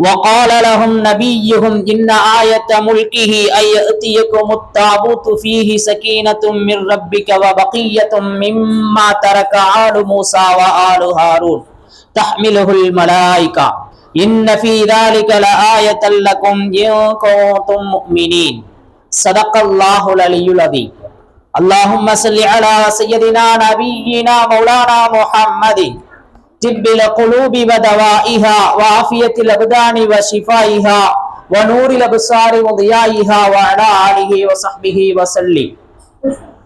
وقال لهم نبيهم إن آية ملكه أن يأتيكم التابوت فيه سكينة من ربك وبقية مما ترك آل موسى وآل هارون. تحمله الملائكة. إن في ذلك لآية لكم إن كنتم مؤمنين. صدق الله العلي العظيم. اللهم صل على سيدنا نبينا مولانا محمد. طب القلوب ودوائها وعافية الأبدان وشفائها ونور الأبصار وضيائها وعلى آله وصحبه وسلم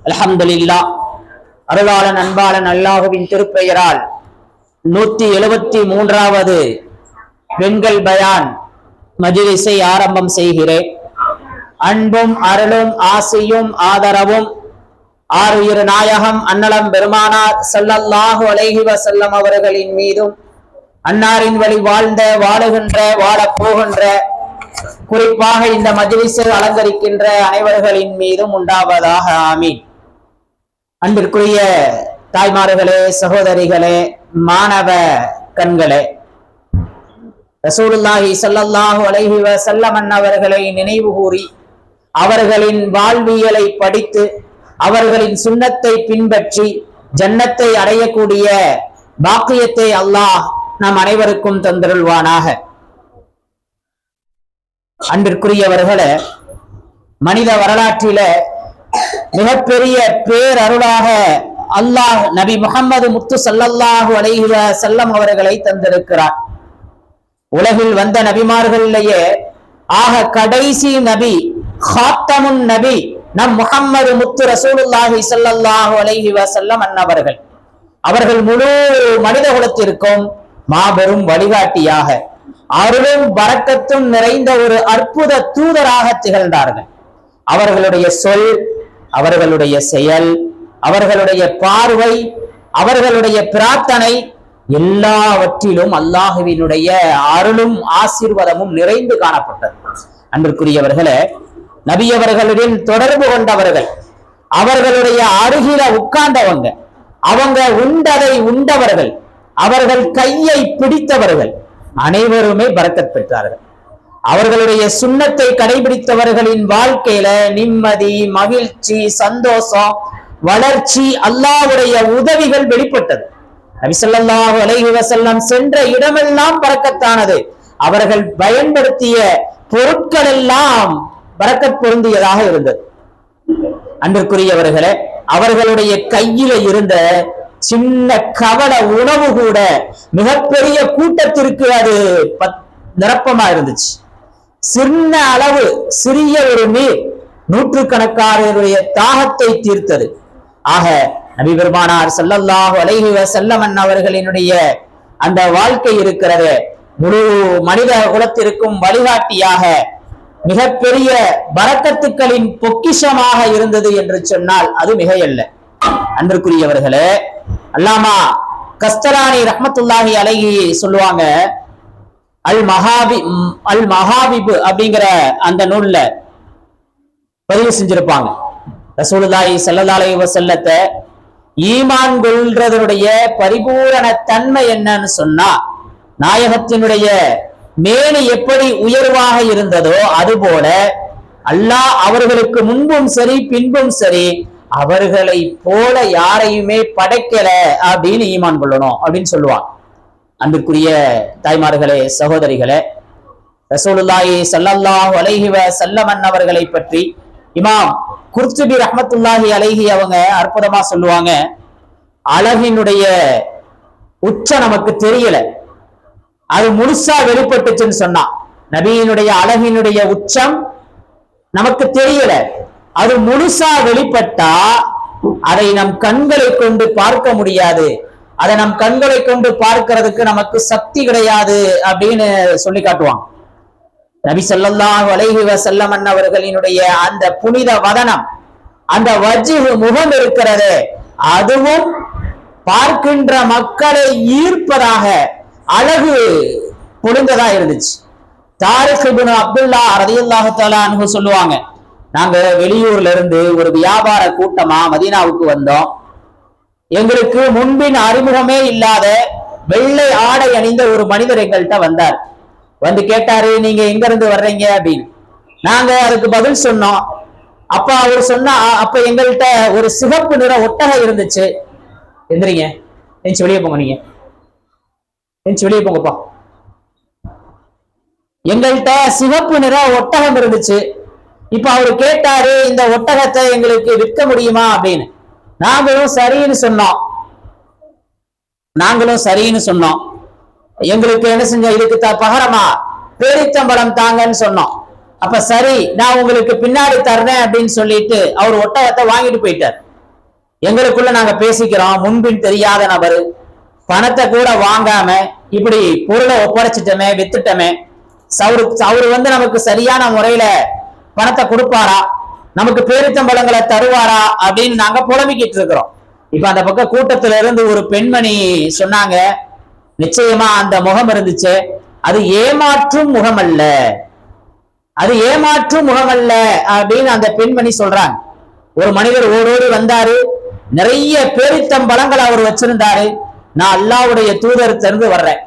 الحمد لله அருளாளன் அன்பாளன் அல்லாஹுவின் திருப்பெயரால் நூத்தி எழுபத்தி மூன்றாவது பெண்கள் பயான் மஜிலிஸை ஆரம்பம் செய்கிறேன் அன்பும் அருளும் ஆசையும் ஆதரவும் ஆறுயிர் நாயகம் அன்னலம் பெருமானார் சல்லல்லாஹு அலைஹி செல்லம் அவர்களின் மீதும் அன்னாரின் வழி வாழ்ந்த வாழுகின்ற வாழப் போகின்ற குறிப்பாக இந்த மதிவிசை அலங்கரிக்கின்ற அனைவர்களின் மீதும் உண்டாவதாக. ஆமீன். அன்பிற்குரிய தாய்மார்களே சகோதரிகளே மாணவ கண்களே ரசூலுல்லாஹி சல்லல்லாஹு அலைஹி வஸல்லம் அவர்களை நினைவு கூறி அவர்களின் வாழ்வியலை படித்து அவர்களின் சுண்ணத்தை பின்பற்றி ஜன்னத்தை அடையக்கூடிய பாக்கியத்தை அல்லாஹ் நம் அனைவருக்கும் தந்திருள்வானாக. அன்பிற்குரியவர்களே மனித வரலாற்றில மிகப்பெரிய பேரருளாக அல்லாஹ் நபி முகமது முத்து சல்லல்லாஹு அலைஹி செல்லம் அவர்களை தந்திருக்கிறார். உலகில் வந்த நபிமார்களிலேயே ஆக கடைசி நபி ஹாத்தமுன் நபி நம் முகம்மது முத்து ரசூலுல்லாஹி ஸல்லல்லாஹு அலைஹி வசல்லம் அன்னவர்கள். அவர்கள் முழு மனித குலத்திற்கும் மாபெரும் வழிகாட்டியாக அருளும் வரக்கத்தும் நிறைந்த ஒரு அற்புத தூதராக திகழ்ந்தார்கள். அவர்களுடைய சொல் அவர்களுடைய செயல் அவர்களுடைய பார்வை அவர்களுடைய பிரார்த்தனை எல்லாவற்றிலும் அல்லாஹுவினுடைய அருளும் ஆசீர்வாதமும் நிறைந்து காணப்பட்டது. அன்பிற்குரியவர்களே நபியவர்களுடன் தொடர்பு கொண்டவர்கள். அவர்களுடைய அருகில உட்கார்ந்தவங்க. அவங்க உண்டதை உண்டவர்கள். அவர்கள் கையை பிடித்தவர்கள். அனைவருமே பரக்கத் பெற்றார்கள். அவர்களுடைய சுண்ணத்தை கடைபிடித்தவர்களின் வாழ்க்கையில நிம்மதி மகிழ்ச்சி சந்தோஷம் வளர்ச்சி அல்லாவுடைய உதவிகள் வெளிப்பட்டது. நபிசல்லாஹு அலைஹி வசல்லம் சென்ற இடமெல்லாம் பறக்கத்தானது அவர்கள் பயன்படுத்திய பொருட்கள் எல்லாம் பறக்கத் பொருந்தியதாக இருந்தது. அன்பிற்குரியவர்களே அவர்களுடைய கையில இருந்த சின்ன கவல உணவு கூட மிகப்பெரிய கூட்டத்திற்கு அது நிரப்பமா இருந்துச்சு. சின்ன அளவு சிறிய ஒரு நீர் நூற்று நூற்றுக்கணக்கானவருடைய தாகத்தை தீர்த்தது. ஆக நபி பெருமானார் செல்லல்லாஹு அலைஹி செல்லமன் அவர்களினுடைய அந்த வாழ்க்கை இருக்கிறது முழு மனித குலத்திற்கும் வழிகாட்டியாக மிகப்பெரிய பரக்கத்துக்களின் பொக்கிஷமாக இருந்தது என்று சொன்னால் அது மிகையல்ல. அன்பிற்குரியவர்களே அல்லாமா கஸ்தரானி ரஹமத்துல்லாஹி அலகி சொல்லுவாங்க அல் மகாபி அல் மகாபிபு அப்படிங்கிற அந்த நூல்ல பதிவு செஞ்சிருப்பாங்க. ரசூலுல்லாஹி ஸல்லல்லாஹு அலைஹி ஈமான் கொள்றதனுடைய பரிபூரண தன்மை என்னன்னு சொன்னா நாயகத்தினுடைய மேலு எப்படி உயர்வாக இருந்ததோ அதுபோல அல்லாஹ் அவர்களுக்கு முன்பும் சரி பின்பும் சரி அவர்களை போல யாரையுமே படைக்கல அப்படின்னு ஈமான் கொள்ளணும் அப்படின்னு சொல்லுவான் அன்புக்குரிய தாய்மார்களே சகோதரிகளே ரசூலுல்லாஹி சல்லல்லாஹு அலைஹி வஸல்லம் அவர்களை பற்றி இமாம் குர்த்துபி ரஹமத்துல்லாஹி அலைஹி அவங்க அற்புதமா சொல்லுவாங்க. அழகினுடைய உச்ச நமக்கு தெரியல. அது முழுசா வெளிப்பட்டுச்சுன்னு சொன்னான் நபியினுடைய அழகினுடைய உச்சம் நமக்கு தெரியல. அது முழுசா வெளிப்பட்டா அதை நம் கண்களை கொண்டு பார்க்க முடியாது. அதை நம் கண்களை கொண்டு பார்க்கிறதுக்கு நமக்கு சக்தி கிடையாது அப்படின்னு சொல்லி காட்டுவான் நபி ஸல்லல்லாஹு அலைஹி வஸல்லம் அவர்களினுடைய அந்த புனித வதனம் அந்த வஜ்ஹு முகம் இருக்கிறது அதுவும் பார்க்கின்ற மக்களை ஈர்ப்பதாக அழகு பொழுந்ததா இருந்துச்சு. தாரிக் இப்னு அப்துல்லா ரலியல்லாஹு தாலான்னு சொல்லுவாங்க நாங்க வெளியூர்ல இருந்து ஒரு வியாபார கூட்டமா மதீனாவுக்கு வந்தோம். எங்களுக்கு முன்பின் அறிமுகமே இல்லாத வெள்ளை ஆடை அணிந்த ஒரு மனிதர் எங்கள்கிட்ட வந்தார். வந்து கேட்டாரு நீங்க எங்க இருந்து வர்றீங்க? அப்படின்னு. நாங்க அதுக்கு பதில் சொன்னோம். அப்ப அவர் சொன்னா அப்ப எங்கள்கிட்ட ஒரு சிவப்பு நிற ஒட்டகம் இருந்துச்சு. எந்திரிங்க எந்திரிச்சு வெளியே போங்க நீங்க. எந்திரிச்சு வெளியே போங்கப்பா. எங்கள்கிட்ட சிவப்பு நிற ஒட்டகம் இருந்துச்சு. இப்ப அவர் கேட்டாரு இந்த ஒட்டகத்தை எங்களுக்கு விற்க முடியுமா அப்படின்னு. நாங்களும் சரின்னு சொன்னோம். நாங்களும் சரின்னு சொன்னோம். எங்களுக்கு என்ன செஞ்ச இதுக்கு த பகரமா பேரித்தம்பழம் தாங்கன்னு சொன்னோம். அப்ப சரி நான் உங்களுக்கு பின்னாடி தர்றேன் அப்படின்னு சொல்லிட்டு அவர் ஒட்டகத்தை வாங்கிட்டு போயிட்டார். எங்களுக்குள்ள நாங்க பேசிக்கிறோம். முன்பின் தெரியாத நபரு. பணத்தை கூட வாங்காம இப்படி பொருளை ஒப்படைச்சிட்டமே வித்துட்டோமே. அவரு அவரு வந்து நமக்கு சரியான முறையில பணத்தை கொடுப்பாரா? நமக்கு பேரித்தம்பழங்களை தருவாரா? அப்படின்னு நாங்க புலம்பிக்கிட்டு இருக்கிறோம். இப்ப அந்த பக்கம் கூட்டத்துல இருந்து ஒரு பெண்மணி சொன்னாங்க நிச்சயமா அந்த முகம் இருந்துச்சு. அது ஏமாற்றும் முகம் அல்ல அது ஏமாற்றும் முகம் அல்ல அப்படின்னு அந்த பெண்மணி சொல்றாங்க. ஒரு மனிதர் ஓடோடி வந்தாரு நிறைய பேரித்தம்பழங்கள் அவர் வச்சிருந்தாரு. நான் அல்லாவுடைய தூதர் திறந்து வர்றேன்.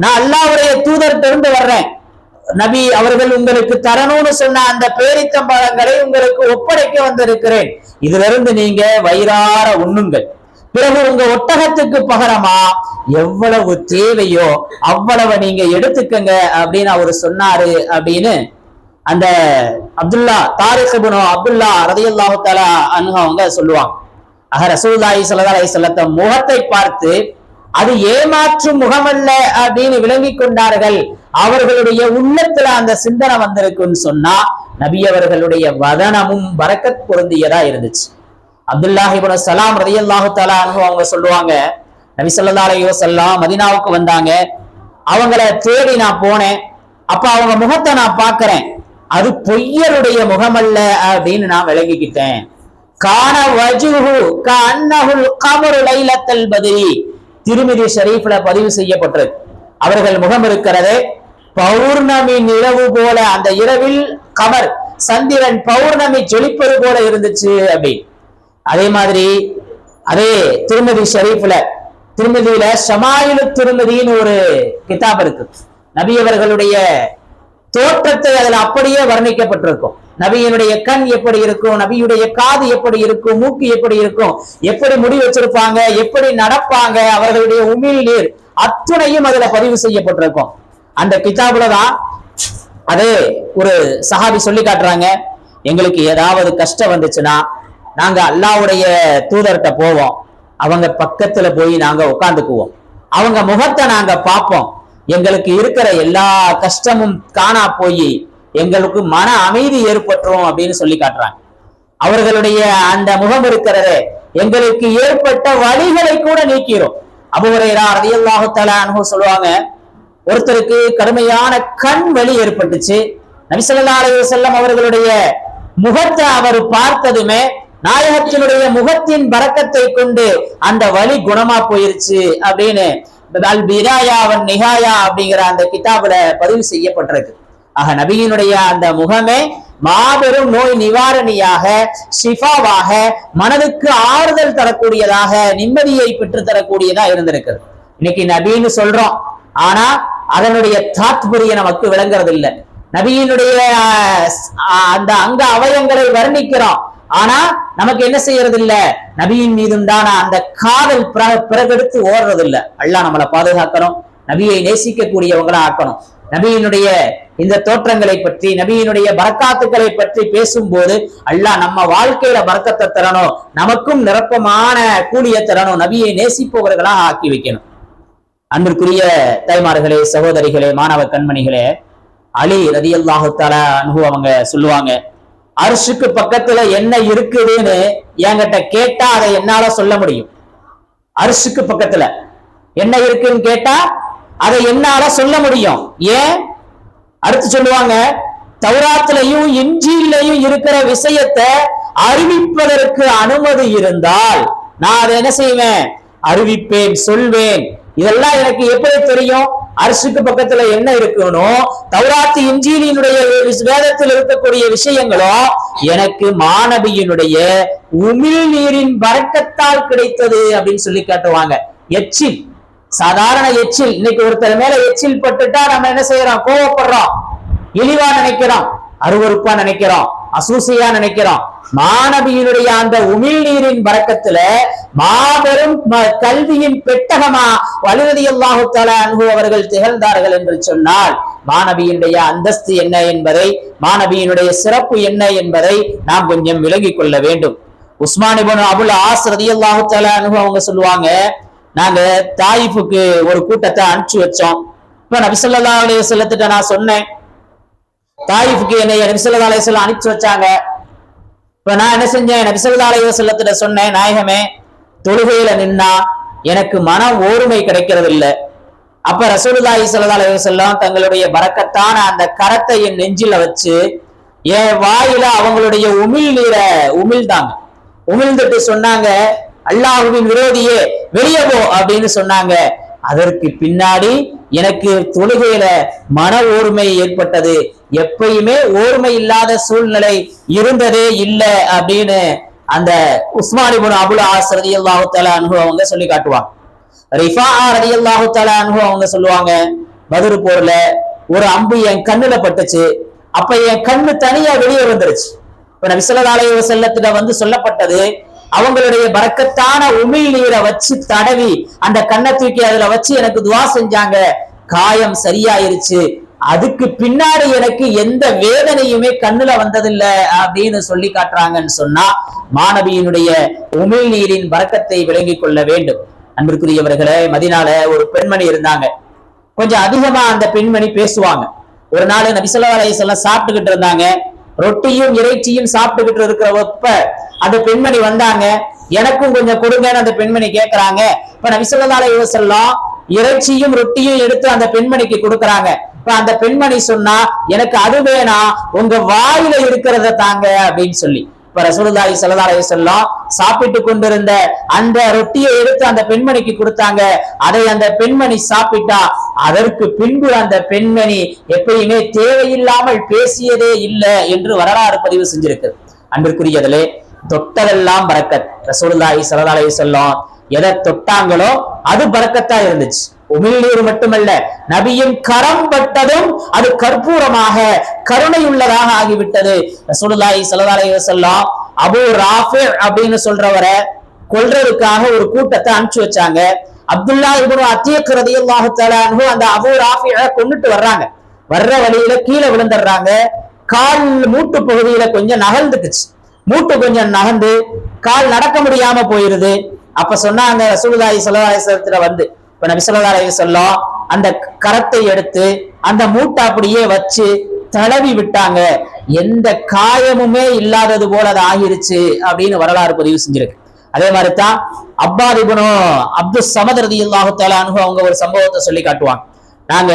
நான் அல்லாவுடைய தூதர் திறந்து வர்றேன். நபி அவர்கள் உங்களுக்கு தரணும்னு சொன்ன அந்த பேரித்தம்பழங்களை உங்களுக்கு ஒப்படைக்க வந்திருக்கிறேன். இதுல இருந்து நீங்க வயிறார உண்ணுங்கள். பிறகு உங்க ஒட்டகத்துக்கு பகரமா எவ்வளவு தேவையோ அவ்வளவு நீங்க எடுத்துக்கங்க அப்படின்னு அவர் சொன்னாரு அப்படின்னு அந்த அப்துல்லா தாரிக் அப்துல்லா ரதையல்லாஹு தலா அன்ஹு அவங்க சொல்லுவாங்க. அஹ் ரசூல்லாஹி ஸல்லல்லாஹு அலைஹி முகத்தை பார்த்து அது ஏமாற்றும் முகமல்ல அப்படின்னு விளங்கி கொண்டார்கள். அவர்களுடைய உள்ளத்துல அந்த சிந்தனை வந்திருக்குன்னு சொன்னா நபி அவர்களுடைய வதனமும் வரக்கத் பொருந்தியதா இருந்துச்சு. அப்துல்லாஹி சலாம் ரலியல்லாஹு தஆலா அவங்க சொல்லுவாங்க நபி ஸல்லல்லாஹு அலைஹி மதினாவுக்கு வந்தாங்க. அவங்கள தேடி நான் போனேன். அப்ப அவங்க முகத்தை நான் பார்க்கிறேன். அது பொய்யருடைய முகமல்ல அப்படின்னு நான் விளங்கிக்கிட்டேன். கான வஜுஹு கண்ணகுல் கமரு லைலத்தல் பதிரி. திருமிதி ஷரீஃப்ல பதிவு செய்யப்பட்டிருக்கு அவர்கள் முகம் இருக்கிறதே பௌர்ணமி நிலவு போல அந்த இரவில் கமர் சந்திரன் பௌர்ணமி ஜொலிப்பது போல இருந்துச்சு அப்படின்னு. அதே மாதிரி அதே திருமதி ஷரீஃப்ல திருமதியில ஷமாயிலு திருமதின்னு ஒரு கிதாப் இருக்கு. நபியவர்களுடைய தோற்றத்தை அதுல அப்படியே வர்ணிக்கப்பட்டிருக்கும். நபியினுடைய கண் எப்படி இருக்கும்? நபியுடைய காது எப்படி இருக்கும்? மூக்கு எப்படி இருக்கும்? எப்படி முடி வச்சிருப்பாங்க? எப்படி நடப்பாங்க? அவர்களுடைய உமிழ் நீர் அத்துணையும் அதுல பதிவு செய்யப்பட்டிருக்கும். அந்த கிதாபுல தான் அதே ஒரு சஹாபி சொல்லி காட்டுறாங்க. எங்களுக்கு ஏதாவது கஷ்டம் வந்துச்சுன்னா நாங்க அல்லாவுடைய தூதர்கிட்ட போவோம். அவங்க பக்கத்துல போய் நாங்க உட்காந்துக்குவோம் அவங்க முகத்தை நாங்க பார்ப்போம். எங்களுக்கு இருக்கிற எல்லா கஷ்டமும் காணா போய் எங்களுக்கு மன அமைதி ஏற்பட்டுரும் அப்படின்னு சொல்லி காட்டுறாங்க. அவர்களுடைய அந்த முகம் இருக்கிறது எங்களுக்கு ஏற்பட்ட வழிகளை கூட நீக்கிறோம் அபுரையரா ரலியல்லாஹு தஆலா சொல்லுவாங்க ஒருத்தருக்கு கடுமையான கண் வலி ஏற்பட்டுச்சு. நபிசல்லா ஸல்லல்லாஹு அவர்களுடைய முகத்தை அவர் பார்த்ததுமே நாயகத்தினுடைய முகத்தின் பரக்கத்தை கொண்டு அந்த வலி குணமா போயிருச்சு அப்படின்னு அல் பிதாயா வன் நிகாயா அப்படிங்கிற அந்த கிதாபுல பதிவு செய்யப்பட்டிருக்கு. ஆக நபியினுடைய அந்த முகமே மாபெரும் நோய் நிவாரணியாக ஷிஃபாவாக மனதுக்கு ஆறுதல் தரக்கூடியதாக நிம்மதியை பெற்று தரக்கூடியதா இருந்திருக்கிறது. இன்னைக்கு நபின்னு சொல்றோம். ஆனா அதனுடைய தாத்பரிய நமக்கு விளங்குறது இல்ல நபியினுடைய அந்த அங்க அவயங்களை வர்ணிக்கிறோம். ஆனா நமக்கு என்ன செய்யறது இல்ல நபியின் மீதும் தான் அந்த காதல் பிற- பிறகெடுத்து ஓடுறது இல்ல அல்லாஹ் நம்மளை பாதுகாக்கணும். நபியை நேசிக்கக்கூடியவங்களா ஆக்கணும் நபியினுடைய இந்த தோற்றங்களை பற்றி நபியினுடைய பரக்காத்துக்களை பற்றி பேசும்போது அல்லாஹ் நம்ம வாழ்க்கையில பரக்கத்தை தரணும் நமக்கும் நிரப்பமான கூலிய தரணும் நபியை நேசிப்பவர்களா ஆக்கி வைக்கணும். அன்றுக்குரிய தாய்மார்களே சகோதரிகளே மாணவ கண்மணிகளே அலி ரதியல்லாஹு தஆலா அவங்க சொல்லுவாங்க அரிசுக்கு பக்கத்துல என்ன இருக்குதுன்னு என்கிட்ட கேட்டா அதை என்னால சொல்ல முடியும். அரிசுக்கு பக்கத்துல என்ன இருக்குன்னு கேட்டா அதை என்னால சொல்ல முடியும். ஏன்? அடுத்து சொல்லுவாங்க தௌராத்திலையும் இஞ்சியிலையும் இருக்கிற விஷயத்தை அறிவிப்பதற்கு அனுமதி இருந்தால் நான் அதை என்ன செய்வேன்? அறிவிப்பேன் சொல்வேன். இதெல்லாம் எனக்கு எப்படி தெரியும்? அரசுக்கு பக்கத்துல என்ன இருக்கணும்? தௌராத்து இஞ்சிலினுடைய வேதத்தில் இருக்கக்கூடிய விஷயங்களும் எனக்கு மாணவியினுடைய உமிழ் நீரின் வரக்கத்தால் கிடைத்தது அப்படின்னு சொல்லி காட்டுவாங்க. எச்சில். சாதாரண எச்சில் இன்னைக்கு ஒருத்தர் மேல எச்சில் பட்டுட்டா நம்ம என்ன செய்யறோம்? கோவப்படுறோம். இழிவா நினைக்கிறோம். அருவருப்பா நினைக்கிறோம். அசூசியா நினைக்கிறோம். மாணவியினுடைய அந்த உமிழ்நீரின் வரக்கத்துல மாபெரும் கல்வியின் பெட்டகமா வலுவதி அல்லாஹு அன்பு அவர்கள் திகழ்ந்தார்கள் என்று சொன்னால் மாணவியினுடைய அந்தஸ்து என்ன என்பதை மாணவியினுடைய சிறப்பு என்ன என்பதை நாம் கொஞ்சம் விளங்கிக் கொள்ள வேண்டும். உஸ்மானிபன் அபுல் ஆஸ் ரதியல்லாஹு தஆலா அன்ஹு அவங்க சொல்லுவாங்க நாங்க தாயிஃபுக்கு ஒரு கூட்டத்தை அனுப்பிச்சு வச்சோம். இப்ப நபிசல்லா அலைய செல்லத்திட்ட நான் சொன்னேன். தாயிஃபுக்கு என்னை நபிசல்லா அலைய செல்லம் அனுப்பிச்சு வச்சாங்க. இப்ப நான் என்ன செஞ்சேன்? நபிசல்லா அலைய செல்லத்திட்ட சொன்னேன் நாயகமே தொழுகையில நின்னா எனக்கு மன ஓர்மை கிடைக்கிறது இல்லை அப்ப ரசூலுல்லாஹி ஸல்லல்லாஹு அலைய செல்லம் தங்களுடைய பறக்கத்தான அந்த கரத்தை என் நெஞ்சில வச்சு என் வாயில அவங்களுடைய உமிழ் நீரை உமிழ்ந்தாங்க. உமிழ்ந்துட்டு சொன்னாங்க அல்லாஹுவின் விரோதியே வெளியே போ அப்படின்னு சொன்னாங்க. அதற்கு பின்னாடி எனக்கு தொழுகையில மன ஓர்மை ஏற்பட்டது. எப்பயுமே ஓர்மை இல்லாத சூழ்நிலை இருந்ததே இல்லை அப்படின்னு அந்த உஸ்மானிபுன் அபுல் ஆஸ் ரலியல்லாஹு தஆலா அனுபவம் அவங்க சொல்லி காட்டுவாங்க. ரிஃபா ரலியல்லாஹு தாலா அனுபவம் அவங்க சொல்லுவாங்க பத்ர் போர்ல ஒரு அம்பு என் கண்ணுல பட்டுச்சு. அப்ப என் கண்ணு தனியா வெளியே வந்துருச்சு. இப்ப நான் ஸல்லல்லாஹு செல்லத்துல வந்து சொல்லப்பட்டது அவங்களுடைய பறக்கத்தான உமிழ் நீரை வச்சு தடவி அந்த கண்ணை தூக்கி அதுல வச்சு எனக்கு துவா செஞ்சாங்க. காயம் சரியாயிருச்சு. அதுக்கு பின்னாடி எனக்கு எந்த வேதனையுமே கண்ணுல வந்ததில்ல அப்படின்னு சொல்லி காட்டுறாங்கன்னு சொன்னா மாணவியினுடைய உமிழ் நீரின் பறக்கத்தை விளங்கிக் கொள்ள வேண்டும். அன்பிற்குரியவர்களே மதினால ஒரு பெண்மணி இருந்தாங்க. கொஞ்சம் அதிகமா அந்த பெண்மணி பேசுவாங்க. ஒரு நாள் நபிசல்லா அலைஹிஸ்ஸலாம் சாப்பிட்டுக்கிட்டு இருந்தாங்க. ரொட்டியும் இறைச்சியும் சாப்பிட்டுக்கிட்டு இருக்கிறப்ப அந்த பெண்மணி வந்தாங்க. எனக்கும் கொஞ்சம் கொடுங்கன்னு அந்த பெண்மணி கேட்கிறாங்க இப்ப நபிசல்லா அலைஹிஸ்ஸலாம் இறைச்சியும் ரொட்டியும் எடுத்து அந்த பெண்மணிக்கு கொடுக்குறாங்க. இப்ப அந்த பெண்மணி சொன்னா எனக்கு அது வேணாம். உங்க வாயில இருக்கிறத தாங்க. அப்படின்னு சொல்லி. இப்ப ரசூலுல்லாஹி சல்லா அலி சொல்லாம் சாப்பிட்டு கொண்டிருந்த அந்த ரொட்டியை எடுத்து அந்த பெண்மணிக்கு கொடுத்தாங்க. அதை அந்த பெண்மணி சாப்பிட்டா அதற்கு பின்பு அந்த பெண்மணி எப்பயுமே தேவையில்லாமல் பேசியதே இல்லை என்று வரலாறு பதிவு செஞ்சிருக்கு அன்பிற்குரியதிலே தொட்டதெல்லாம் பறக்கத். ரசூலுல்லாஹி சல்லா அலி வஸல்லம் எதை தொட்டாங்களோ அது பறக்கத்தா இருந்துச்சு. உமிழ்நீர் மட்டுமல்ல நபியின் கரம் பட்டதும் அது கற்பூரமாக கருணை உள்ளதாக ஆகிவிட்டது. ரசூலுல்லாஹி ஸல்லல்லாஹு அலைஹி வஸல்லம் அபூ ராஃபி அப்படின்னு சொல்றவரை கொல்றதுக்காக ஒரு கூட்டத்தை அனுப்பிச்சு வச்சாங்க. அப்துல்லா இப்னு அத்தீக் ரலியல்லாஹு அந்த அபு ராஃபியை கொண்டுட்டு வர்றாங்க. வர்ற வழியில கீழே விழுந்துடுறாங்க. கால் மூட்டு பகுதியில கொஞ்சம் நகர்ந்துக்குச்சு. மூட்டு கொஞ்சம் நகர்ந்து கால் நடக்க முடியாம போயிருது. அப்ப சொன்னாங்க ரசூலுல்லாஹி ஸல்லல்லாஹு வந்து இப்ப நபி ஸல்லல்லாஹு அலைஹி அந்த கரத்தை எடுத்து அந்த மூட்டை அப்படியே வச்சு தடவி விட்டாங்க. எந்த காயமுமே இல்லாதது போல அது ஆகிருச்சு அப்படின்னு வரலாறு பதிவு செஞ்சிருக்கு. அதே மாதிரி தான் அப்பாதிபுனோ அப்துல் சமத் ரதியல்லாஹு தஆலா அவங்க ஒரு சம்பவத்தை சொல்லி காட்டுவாங்க. நாங்க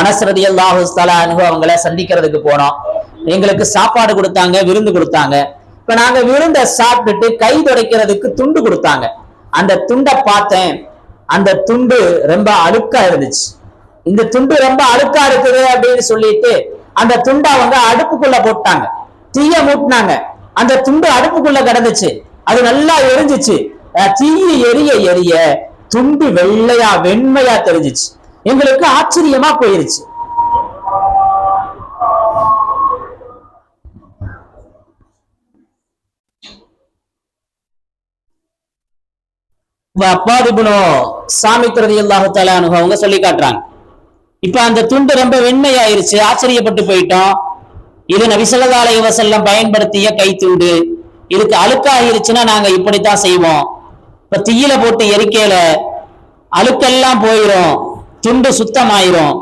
அனஸ் ரதியல்லாஹு தஆலா அன்ஹு அவங்கள சந்திக்கிறதுக்கு போனோம். எங்களுக்கு சாப்பாடு கொடுத்தாங்க விருந்து கொடுத்தாங்க. இப்ப நாங்க விருந்த சாப்பிட்டுட்டு கை துடைக்கிறதுக்கு துண்டு கொடுத்தாங்க. அந்த துண்டை பார்த்தேன். அந்த துண்டு ரொம்ப அழுக்கா இருந்துச்சு. இந்த துண்டு ரொம்ப அழுக்கா இருக்குது அப்படின்னு சொல்லிட்டு அந்த துண்டை அவங்க அடுப்புக்குள்ள போட்டாங்க. தீய மூட்டினாங்க. அந்த துண்டு அடுப்புக்குள்ள கிடந்துச்சு. அது நல்லா எரிஞ்சிச்சு. தீய எரிய எரிய துண்டு வெள்ளையா வெண்மையா தெரிஞ்சிச்சு. எங்களுக்கு ஆச்சரியமா போயிருச்சு. அப்பாதிபுனோ சாமி திரதி அல்லாஹு தலானு அவங்க சொல்லி காட்டுறாங்க. இப்ப அந்த துண்டு ரொம்ப வெண்மையாயிருச்சு ஆச்சரியப்பட்டு போயிட்டோம். இது நபிசல்லா அலைஹி வஸல்லம் பயன்படுத்திய கைத்துண்டு. இதுக்கு அழுக்காயிருச்சுன்னா நாங்க இப்படித்தான் செய்வோம். இப்ப தீயில போட்டு எரிக்கையில அழுக்கெல்லாம் போயிரும் துண்டு சுத்தமாயிரும்.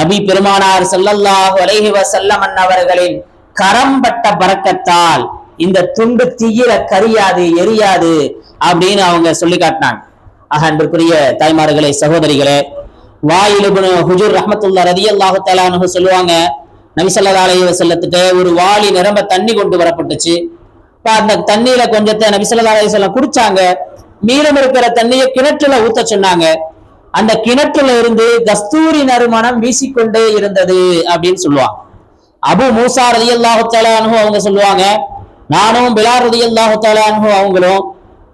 நபி பெருமானார் ஸல்லல்லாஹு அலைஹி வஸல்லம் அன்னவர்களின் கரம்பட்ட பறக்கத்தால் இந்த துண்டு தீயில கரியாது எரியாது. அப்படின்னு அவங்க சொல்லி காட்டினாங்க. ஆக அன்பிற்குரிய தாய்மார்களே சகோதரிகளே வாயிலுபுனு ஹுஜூர் ரஹமத்துல்லா ரதி அல்லாஹு தலானு சொல்லுவாங்க நபி ஸல்லல்லாஹு ஒரு வாளி நிரம்ப தண்ணி கொண்டு வரப்பட்டுச்சு. இப்ப அந்த தண்ணியில கொஞ்சத்தை நபி ஸல்லல்லாஹு குடிச்சாங்க. மீதம் இருக்கிற தண்ணியை கிணற்றுல ஊத்த சொன்னாங்க. அந்த கிணற்றுல இருந்து கஸ்தூரி நறுமணம் வீசிக்கொண்டே இருந்தது அப்படின்னு சொல்லுவாங்க. அபு மூசா ரலியல்லாஹு தலானு அவங்க சொல்லுவாங்க நானும் பிலார் ரதி அல்லாஹு தலானு அவங்களும்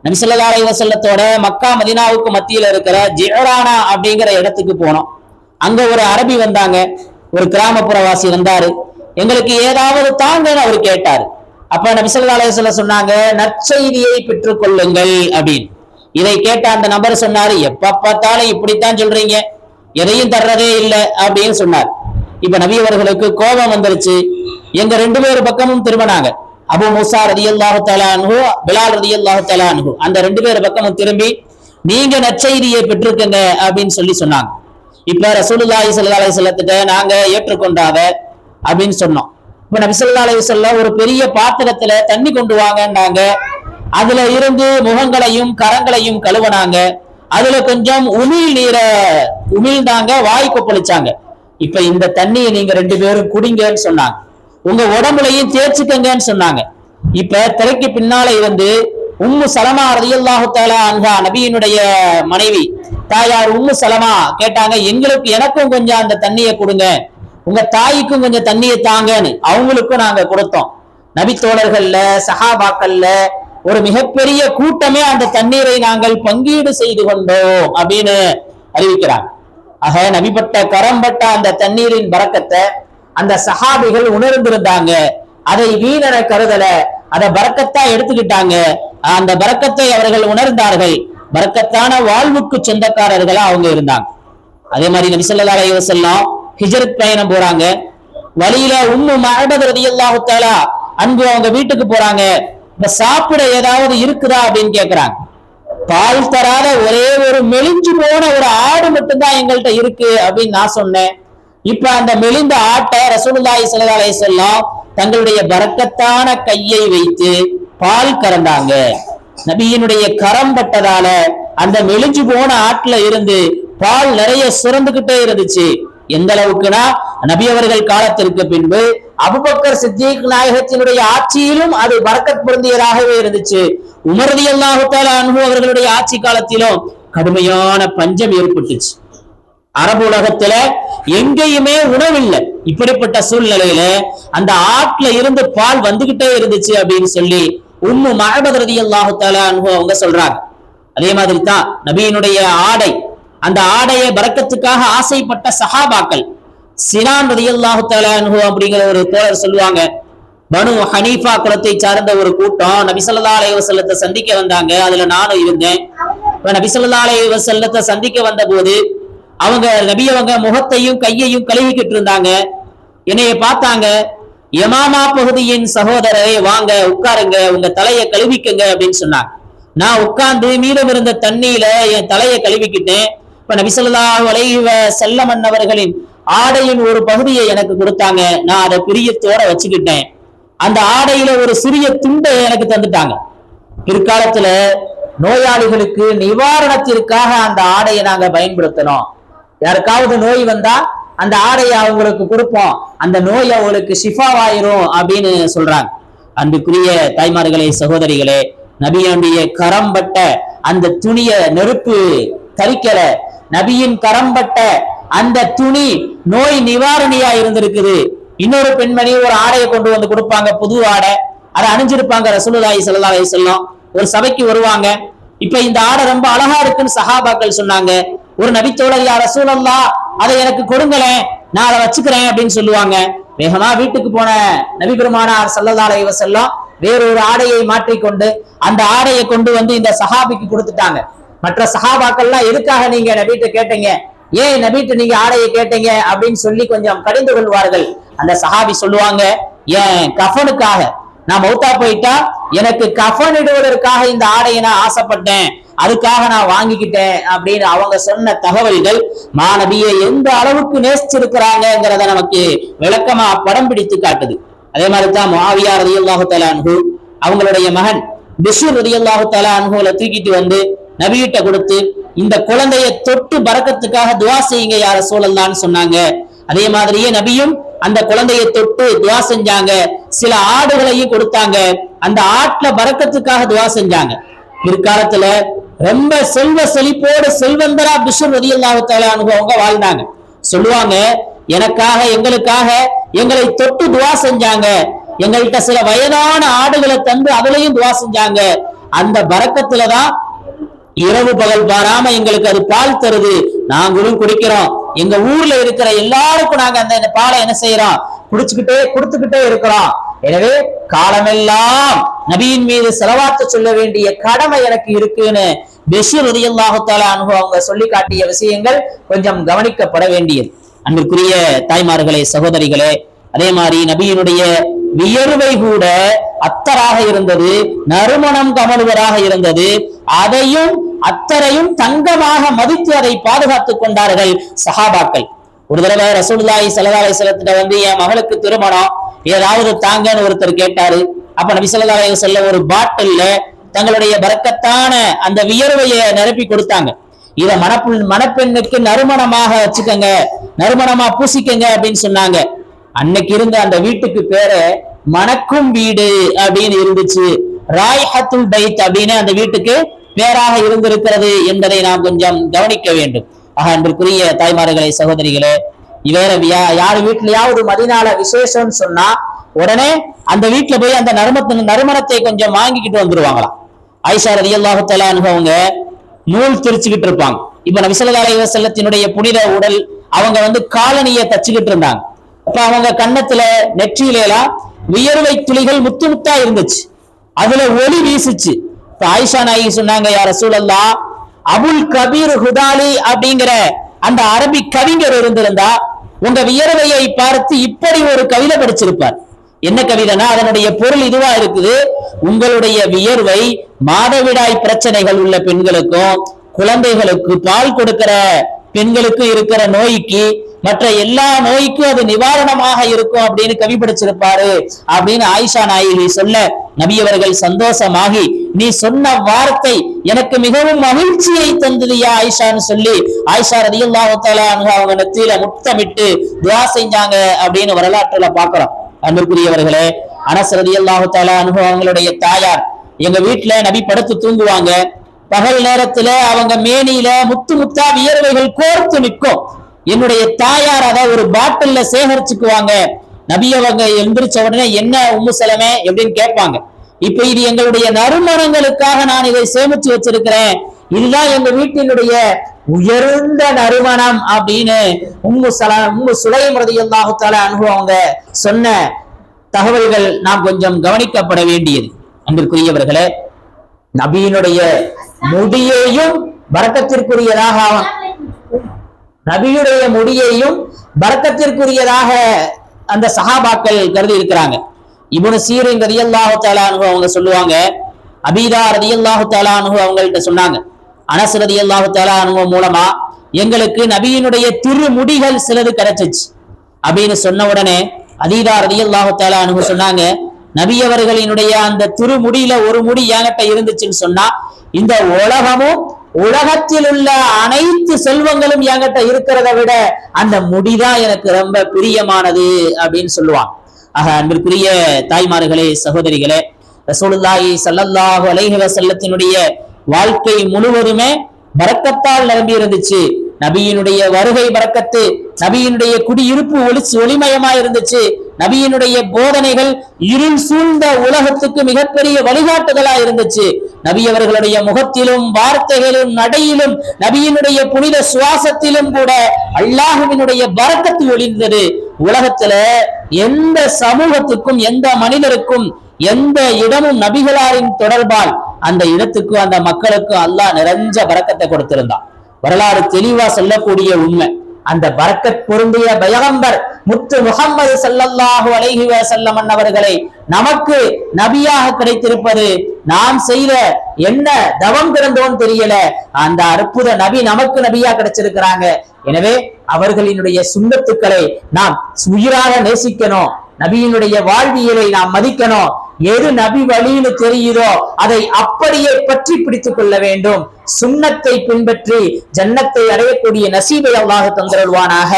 நபி ஸல்லல்லாஹு மக்கா மதினாவுக்கு மத்தியில இருக்கிற ஜிஹரானா அப்படிங்கிற இடத்துக்கு போனோம். அங்க ஒரு அரபி வந்தாங்க. ஒரு கிராமப்புறவாசி வந்தாரு எங்களுக்கு ஏதாவது தாங்கன்னு அவர் கேட்டாரு. அப்ப நபி சொல்ல சொன்னாங்க நற்செய்தியை பெற்றுக்கொள்ளுங்கள் அப்படின்னு. இதை கேட்ட அந்த நபர் சொன்னாரு எப்ப பார்த்தாலும் இப்படித்தான் சொல்றீங்க. எதையும் தர்றதே இல்லை அப்படின்னு சொன்னார். இப்ப நபி அவர்களுக்கு கோபம் வந்துருச்சு. எங்க ரெண்டு பேர் பக்கமும் திரும்பினாங்க. அபு முசா ரதி அல்லாஹு அன்ஹு பிலால் ரதி அல்லாஹு அன்ஹு. அந்த ரெண்டு பேர் பக்கமும் திரும்பி நீங்க நற்செய்தியை பெற்றிருக்கங்க அப்படின்னு சொல்லி சொன்னாங்க. இப்ப ரசூலுல்லாஹி ஸல்லல்லாஹு அலைஹி வஸல்லத்திட்ட நாங்க ஏற்றுக்கொண்டாத அப்படின்னு சொன்னோம். இப்ப நபி ஸல்லல்லாஹு அலைஹி ஒரு பெரிய பாத்திரத்துல தண்ணி கொண்டு வாங்கன்னாங்க. அதுல இருந்து முகங்களையும் கரங்களையும் கழுவுனாங்க. அதுல கொஞ்சம் உமிழ் நீரை உமிழ்ந்தாங்க வாய் கொப்பளிச்சாங்க. இப்ப இந்த தண்ணியை நீங்க ரெண்டு பேரும் குடிங்கன்னு சொன்னாங்க. உங்க உடம்புலையும் தேர்ச்சிக்கங்கன்னு சொன்னாங்க. இப்ப திரைக்கு பின்னால இருந்து உம்மு சலமா ரலியல்லாஹு தஆலா அன்ஹா நபியினுடைய மனைவி தாயார் உம்மு சலமா கேட்டாங்க எங்களுக்கு எனக்கும் கொஞ்சம் அந்த தண்ணியை கொடுங்க. உங்க தாய்க்கும் கொஞ்சம் தண்ணியை தாங்கன்னு அவங்களுக்கும் நாங்க கொடுத்தோம். நபி தோழர்கள்ல சஹாபாக்கள்ல ஒரு மிகப்பெரிய கூட்டமே அந்த தண்ணீரை நாங்கள் பங்கீடு செய்து கொண்டோம் அப்படின்னு அறிவிக்கிறாங்க. ஆக நபிப்பட்ட கரம்பட்ட அந்த தண்ணீரின் பறக்கத்தை அந்த சஹாபிகள் உணர்ந்திருந்தாங்க. அதை வீணர கருதல. அதை பறக்கத்தா எடுத்துக்கிட்டாங்க. அந்த பறக்கத்தை அவர்கள் உணர்ந்தார்கள். பறக்கத்தான வாழ்வுக்கு சொந்தக்காரர்களா அவங்க இருந்தாங்க. அதே மாதிரி நபிசல்லா அலைவசல்லாம் ஹிஜரத் பயணம் போறாங்க. வழியில உம்மு மரபது ரலியல்லாஹு தஆலா அன்பு அவங்க வீட்டுக்கு போறாங்க. இந்த சாப்பிட ஏதாவது இருக்குதா அப்படின்னு கேக்குறாங்க. பால் தராத ஒரே ஒரு மெலிஞ்சு போன ஒரு ஆடு மட்டும்தான் எங்கள்கிட்ட இருக்கு அப்படின்னு நான் சொன்னேன். இப்ப அந்த மெலிந்த ஆட்டை ரசூலுல்லாஹி ஸல்லல்லாஹு அலைஹி வஸல்லம் தங்களுடைய பரக்கத்தான கையை வைத்து பால் கறந்தாங்க. நபியினுடைய கரம் பட்டதால அந்த மெலிஞ்சு போன ஆட்டுல இருந்து பால் நிறைய சுரந்துகிட்டே இருந்துச்சு. எந்த அளவுக்குனா நபி அவர்கள் காலத்திற்கு பின்பு அபுபக்கர் சித்திக் நாயகத்தினுடைய ஆட்சியிலும் அது பரக்கத் பொருந்தியதாகவே இருந்துச்சு. உமரதி அல்லாஹு அன்பு அவர்களுடைய ஆட்சி காலத்திலும் கடுமையான பஞ்சம் ஏற்பட்டுச்சு. அரபு உலகத்துல எங்கேயுமே உணவில்லை. இப்படிப்பட்ட சூழ்நிலையில அந்த ஆட்ல இருந்து பால் வந்துகிட்டே இருந்துச்சு அப்படின்னு சொல்லி உம்மு மஹபத் ரதி அல்லாஹு அவங்க சொல்றாங்க. அதே மாதிரி தான் நபியினுடைய ஆடை. அந்த ஆடையை பறக்கத்துக்காக ஆசைப்பட்ட சஹாபாக்கள் சினான் ரதியல்லாஹு தஆலாஹு அப்படிங்கிற ஒரு தோழர் சொல்லுவாங்க. பனு ஹனீஃபா குலத்தை சார்ந்த ஒரு கூட்டம் நபிசல்லா ஸல்லல்லாஹு சந்திக்க வந்தாங்க. அதுல நானும் இருந்தேன். இப்ப நபி ஸல்லல்லாஹு சந்திக்க வந்த போது அவங்க நபி அவங்க முகத்தையும் கையையும் கழுவிக்கிட்டு இருந்தாங்க என்னைய பார்த்தாங்க எமாமா பகுதியின் சகோதரரை வாங்க உட்காருங்க உங்க தலையை கழுவிக்கங்க அப்படின்னு சொன்னாங்க. நான் உட்கார்ந்து மீதம் இருந்த தண்ணியில என் தலையை கழுவிக்கிட்டேன். இப்ப நபிசல்லா வளைவ செல்லமன் அவர்களின் ஆடையின் ஒரு பகுதியை எனக்கு கொடுத்தாங்க. நான் அதை பிரியத்தோட வச்சுக்கிட்டேன். அந்த ஆடையில ஒரு சிறிய துண்டை எனக்கு தந்துட்டாங்க. பிற்காலத்துல நோயாளிகளுக்கு நிவாரணத்திற்காக அந்த ஆடையை நாங்க பயன்படுத்தணும் யாருக்காவது நோய் வந்தா அந்த ஆடையை அவங்களுக்கு கொடுப்போம். அந்த நோய் அவங்களுக்கு ஷிஃபாவாயிரும் அப்படின்னு சொல்றாங்க. அன்புக்குரிய தாய்மார்களே சகோதரிகளே நபியுடைய கரம்பட்ட அந்த துணிய நெருப்பு தரிக்கல. நபியின் கரம்பட்ட அந்த துணி நோய் நிவாரணியா இருந்திருக்குது. இன்னொரு பெண்மணி ஒரு ஆடையை கொண்டு வந்து கொடுப்பாங்க புது ஆடை. அதை அணிஞ்சிருப்பாங்க ரசூலுல்லாஹி ஸல்லல்லாஹு அலைஹி ஒரு சபைக்கு வருவாங்க. இப்ப இந்த ஆடை ரொம்ப அழகா இருக்குன்னு சஹாபாக்கள் சொன்னாங்க. ஒரு நபித்தோழர் யா ரசூலல்லா அதை எனக்கு கொடுங்களேன் நான் அதை வச்சுக்கிறேன் அப்படின்னு சொல்லுவாங்க. வேகமா வீட்டுக்கு போன நபி பெருமானார் ஸல்லல்லாஹு அலைஹி வேறொரு ஆடையை மாற்றிக்கொண்டு அந்த ஆடையை கொண்டு வந்து இந்த சஹாபிக்கு கொடுத்துட்டாங்க. மற்ற சஹாபாக்கள்லாம் எதுக்காக நீங்க நபீட்ட கேட்டீங்க? ஏன் நபீட்ட நீங்க ஆடையை கேட்டீங்க? அப்படின்னு சொல்லி கொஞ்சம் கடிந்து கொள்வார்கள். அந்த சஹாபி சொல்லுவாங்க ஏன் கஃபனுக்காக? நான் மௌத்தா போயிட்டா எனக்கு கஃபன் இடுவதற்காக இந்த ஆடையை நான் ஆசைப்பட்டேன். அதுக்காக நான் வாங்கிக்கிட்டேன் அப்படின்னு அவங்க சொன்ன தகவல்கள் மாணவியை எந்த அளவுக்கு நேசிச்சிருக்கிறாங்கிறத நமக்கு விளக்கமா படம் பிடித்து காட்டுது. அதே மாதிரி தான் மாவியா ரதி அல்லாஹு அவங்களுடைய மகன் பிஷூர் ரதியல்லாஹு அல்லாஹு தூக்கிட்டு வந்து நபிகிட்ட கொடுத்து இந்த குழந்தைய தொட்டு பறக்கத்துக்காக துவா செய்யுங்க யார சூழல்லான்னு சொன்னாங்க. அதே மாதிரியே நபியும் அந்த குழந்தையை தொட்டு துவா செஞ்சாங்க. சில ஆடுகளையும் கொடுத்தாங்க. அந்த ஆட்டுல பறக்கத்துக்காக துவா செஞ்சாங்க. பிற்காலத்துல ரொம்ப செல்வ செழிப்போடு செல்வந்தரா பிஷர் ரதியல்லாஹு அனுபவங்க வாழ்ந்தாங்க. சொல்லுவாங்க எனக்காக எங்களுக்காக எங்களை தொட்டு துவா செஞ்சாங்க. எங்கள்கிட்ட சில வயதான ஆடுகளை தந்து அதுலயும் துவா செஞ்சாங்க. அந்த பறக்கத்துலதான் இரவு பகல் பாராம எங்களுக்கு அது பால் தருது. நாங்களும் குடிக்கிறோம். எங்க ஊர்ல இருக்கிற எல்லாருக்கும் நாங்க அந்த பாலை என்ன செய்யறோம்? குடிச்சுக்கிட்டே கொடுத்துக்கிட்டே இருக்கிறோம். எனவே காலமெல்லாம் நபியின் மீது செலவாத்து சொல்ல வேண்டிய கடமை எனக்கு இருக்குன்னு பெஷீர் உதயமாகத்தால அனுபவம் அவங்க சொல்லி காட்டிய விஷயங்கள் கொஞ்சம் கவனிக்கப்பட வேண்டியது. அன்பிற்குரிய தாய்மார்களே சகோதரிகளே அதே மாதிரி நபியினுடைய வியர்வை கூட அத்தராக இருந்தது நறுமணம் கமழுவராக இருந்தது. அதையும் அத்தரையும் தங்கமாக மதித்து அதை பாதுகாத்துக் கொண்டார்கள் சஹாபாக்கள். ஒரு தடவை ரசூல்லாய் செலவாலை அலைஹி வந்து என் மகளுக்கு திருமணம் ஏதாவது தாங்கன்னு ஒருத்தர் கேட்டாரு. அப்ப நபி செல்ல ஒரு பாட்டில்ல தங்களுடைய பறக்கத்தான அந்த வியர்வையை நிரப்பி கொடுத்தாங்க. இத மணப்பு மணப்பெண்ணுக்கு நறுமணமாக வச்சுக்கோங்க நறுமணமா பூசிக்கங்க அப்படின்னு சொன்னாங்க. அன்னைக்கு இருந்த அந்த வீட்டுக்கு பேரு மணக்கும் வீடு அப்படின்னு இருந்துச்சு. ராய்ஹத்துல் பைத் அப்படின்னு அந்த வீட்டுக்கு பேராக இருந்திருக்கிறது என்பதை நாம் கொஞ்சம் கவனிக்க வேண்டும். ஆக அன்றுக்குரிய தாய்மார்களே சகோதரிகளே வேற யார் வீட்லயாவது மதினால விசேஷம்னு சொன்னா உடனே அந்த வீட்டுல போய் அந்த நறுமத்தின் நறுமணத்தை கொஞ்சம் வாங்கிக்கிட்டு வந்துருவாங்களாம். ஐஷா ரதி தஆலா அவங்க நூல் திரிச்சுக்கிட்டு இருப்பாங்க. இப்ப நபி ஸல்லல்லாஹு அலைஹி புனித உடல் அவங்க வந்து காலனியை தச்சுக்கிட்டு இருந்தாங்க. அப்ப அவங்க கன்னத்துல நெற்றியில எல்லாம் வியர்வை துளிகள் முத்து முத்தா இருந்துச்சு. அதுல ஒளி வீசுச்சு. இப்ப ஆயிஷா நாயகி சொன்னாங்க யார சூழல்லா அபுல் கபீர் ஹுதாலி அப்படிங்கிற அந்த அரபி கவிஞர் இருந்திருந்தா உங்க வியர்வையை பார்த்து இப்படி ஒரு கவிதை படிச்சிருப்பார். என்ன கவிதைனா அதனுடைய பொருள் இதுவா இருக்குது. உங்களுடைய வியர்வை மாதவிடாய் பிரச்சனைகள் உள்ள பெண்களுக்கும் குழந்தைகளுக்கு பால் கொடுக்கிற பெண்களுக்கு இருக்கிற நோய்க்கு மற்ற எல்லா நோய்க்கும் அது நிவாரணமாக இருக்கும் அப்படின்னு கவி படிச்சிருப்பாரு அப்படின்னு ஆயிஷா நாயகி சொல்ல நபியவர்கள் சந்தோஷமாகி நீ சொன்ன வார்த்தை எனக்கு மிகவும் மகிழ்ச்சியை தந்ததுயா ஆயிஷான்னு சொல்லி ஆயிஷா ரதியுல்லாஹு அவங்க நெத்தியில முத்தமிட்டு துவா செஞ்சாங்க அப்படின்னு வரலாற்றுல பாக்குறோம் அன்புக்குரியவர்களே அனஸ் ரலியல்லாஹு தஆலா அனுபவங்களுடைய தாயார் எங்க வீட்டுல நபி படுத்து தூங்குவாங்க. பகல் நேரத்துல அவங்க மேனியில முத்து முத்தா வியர்வைகள் கோர்த்து நிற்கும். என்னுடைய தாயார் அதை ஒரு பாட்டில்ல சேகரிச்சுக்குவாங்க. நபி அவங்க எந்திரிச்ச உடனே என்ன உம்மு செலமே எப்படின்னு கேட்பாங்க. இப்ப இது எங்களுடைய நறுமணங்களுக்காக நான் இதை சேமிச்சு வச்சிருக்கிறேன். இதுதான் எங்க வீட்டினுடைய உயர்ந்த நறுமணம் அப்படின்னு உம்மு சல உம்மு சுலைம் ரதியல்லாஹு தஆலா அவங்க சொன்ன தகவல்கள் நாம் கொஞ்சம் கவனிக்கப்பட வேண்டியது. அன்பிற்குரியவர்களே நபியினுடைய முடியையும் வரக்கத்திற்குரியதாக நபியுடைய முடியையும் வரக்கத்திற்குரியதாக அந்த சஹாபாக்கள் கருதி இருக்கிறாங்க இவனு சீரின் ரதியல்லாஹு தாலானு அவங்க சொல்லுவாங்க அபீதா ரதியல்லாஹு தாலானு அவங்கள்ட்ட சொன்னாங்க அனஸ் ரதியல்லாஹு தாலானு மூலமா எங்களுக்கு நபியினுடைய திருமுடிகள் சிலது கிடைச்சிச்சு. அப்படின்னு சொன்ன உடனே அதீதா ரதியல்லாஹு தாலானு சொன்னாங்க நபியவர்களினுடைய அந்த திருமுடியில ஒரு முடி என்கிட்ட இருந்துச்சுன்னு சொன்னா இந்த உலகமும் உலகத்தில் உள்ள அனைத்து செல்வங்களும் என்கிட்ட இருக்கிறத விட அந்த முடிதான் எனக்கு ரொம்ப பிரியமானது அப்படின்னு சொல்லுவான் ஆக அன்பிற்குரிய தாய்மார்களே சகோதரிகளே ரசூலுல்லாஹி சல்லல்லாஹு அலைஹி செல்லத்தினுடைய வாழ்க்கை முழுவதுமே பறக்கத்தால் நிரம்பி இருந்துச்சு. நபியினுடைய வருகை பறக்கத்து நபியினுடைய குடியிருப்பு ஒளி ஒளிமயமா இருந்துச்சு. நபியினுடைய போதனைகள் இருள் சூழ்ந்த உலகத்துக்கு மிகப்பெரிய வழிகாட்டுதலா இருந்துச்சு. நபி அவர்களுடைய முகத்திலும் வார்த்தைகளிலும் நடையிலும் நபியினுடைய புனித சுவாசத்திலும் கூட அல்லாஹுவினுடைய பரக்கத்து ஒளிந்தது உலகத்துல எந்த சமூகத்துக்கும் எந்த மனிதருக்கும் எந்த இடமும் நபிகளாரின் தொடர்பால் அந்த இடத்துக்கும் அந்த மக்களுக்கும் அல்லாஹ் நிறைஞ்ச பரக்கத்தை கொடுத்திருந்தான். வரலாறு தெளிவா சொல்லக்கூடிய உண்மை. அந்த பரக்கத் பொருந்திய பயகம்பர் முத்து முகம்மது சல்லல்லாஹு அலைஹி வசல்லம் அவர்களை நமக்கு நபியாக கிடைத்திருப்பது நாம் செய்த என்ன தவம் கிடந்தோன்னு தெரியல. அந்த அற்புத நபி நமக்கு நபியா கிடைச்சிருக்கிறாங்க. எனவே அவர்களினுடைய சுண்ணத்துக்களை நாம் உயிராக நேசிக்கணும். நபியினுடைய வாழ்வியலை நாம் மதிக்கணும். எது நபி வழின்னு தெரியுதோ அதை அப்படியே பற்றி பிடித்துக் கொள்ள வேண்டும். சுண்ணத்தை பின்பற்றி ஜன்னத்தை அடையக்கூடிய நசீபை அல்லாஹ் தந்தருள்வானாக.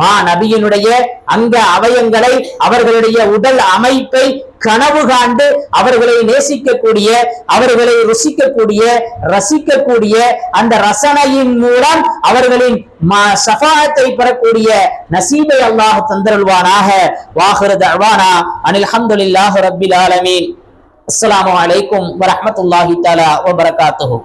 மா நபியினுடைய அங்க அவயங்களை அவர்களுடைய உடல் அமைப்பை கனவு காண்டு அவர்களை நேசிக்கக்கூடிய அவர்களை ருசிக்கக்கூடிய ரசிக்கக்கூடிய அந்த ரசனையின் மூலம் அவர்களின் ம- பெறக்கூடிய நசீபை அல்லாஹ் தந்தருள்வானாக. வாஹிரு தஅவானா அனில் ஹம்துலில்லாஹி ரபில் ஆலமீன். அஸ்லாம் அலைக்கும் வரமத்துல்லாஹி தாலா வபரகாத்துஹூ.